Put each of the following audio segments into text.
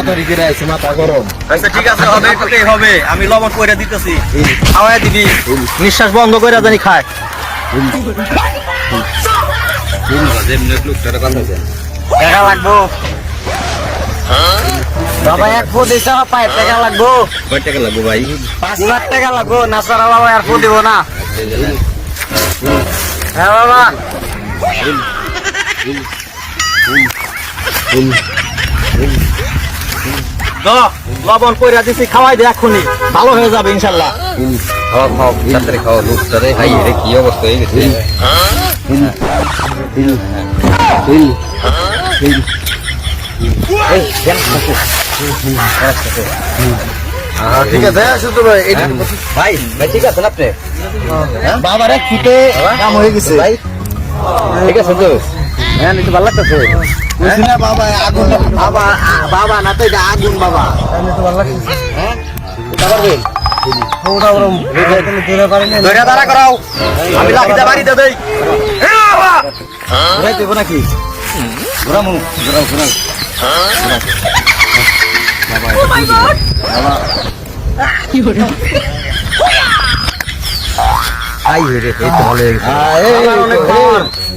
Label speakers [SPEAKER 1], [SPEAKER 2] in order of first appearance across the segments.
[SPEAKER 1] তাড়াতাড়ি করে আছে মাথা গরম।
[SPEAKER 2] আচ্ছা ঠিক আছে হবে এটাতেই হবে। আমি লবণ কইরা দিতেছি। খাওয়াই দিবি। নিঃশ্বাস বন্ধ কইরা জানি খায়। টাকা লাগবো। বাবা এক ফো দিছে পাই টাকা লাগবো।
[SPEAKER 1] কয় টাকা লাগবে ভাই?
[SPEAKER 2] পাঁচ লাখ টাকা লাগবো। নাসারা বাবা আর ফো দিব না। হ্যাঁ বাবা। লবণ কইরা দিছি খাওয়াই দে এখনই। ভালো হয়ে যাবে ইনশাল্লাহ।
[SPEAKER 1] খাওয়া খাও তাড়াতাড়ি খাওয়া লোকটারে হাই রে কি অবস্থা হয়ে গেছে
[SPEAKER 2] ঠিক আছে ভাই ভাই ভাই ঠিক আছে আপনি? বাবার এক ফুটে কাম হয়ে গেছে। ভাই। ঠিক আছে তো হ্যাঁ নিতে ভালো লাগতেছে? না বাবা আগুন। বাবা বাবা না তো এটা আগুন বাবা। নিতে ভালো লাগতেছে। হ্যাঁ? পারবেন আমি লাঠিটা বাড়িতে দেই। দেবো নাকি? ঘুরামু ঘুরাও ঘুরাও
[SPEAKER 1] আই রে এই তো ভালো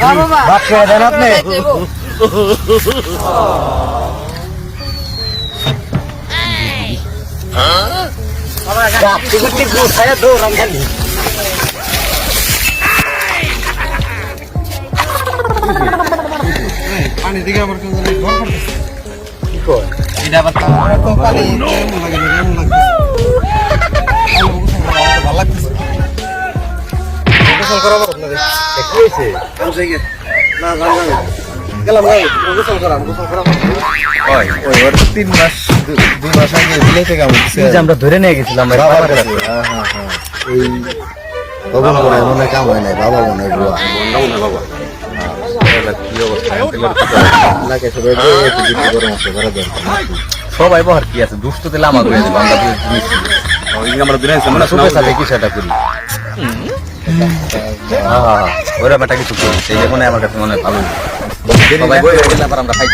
[SPEAKER 2] বাদ করে দেন আপনি Gati gati gue saya dorong kan.
[SPEAKER 3] পানি দিকে আমার কেমন জানি ডর করতেছে। গোসল করা ভালো আপনাদের। না। গেলাম, গোসল গোসল
[SPEAKER 1] তিন মাস দুই মাস আগে
[SPEAKER 2] আমরা ধরে নিয়ে গেছিলাম
[SPEAKER 1] বাবা কাছে হ্যাঁ হ্যাঁ হ্যাঁ। বাবা মনে হয় মনে কাম হয় নাই বাবা মনে হয় বুয়া কি সবাই
[SPEAKER 2] বহার কি আছে? দুষ্ট দিলে আমার আমরা আমরা সুখে সাথে কি সেটা করি? ওরা বেটা কিছু সেই মনে আমার কাছে মনে হয় ভালো। আমরা খাই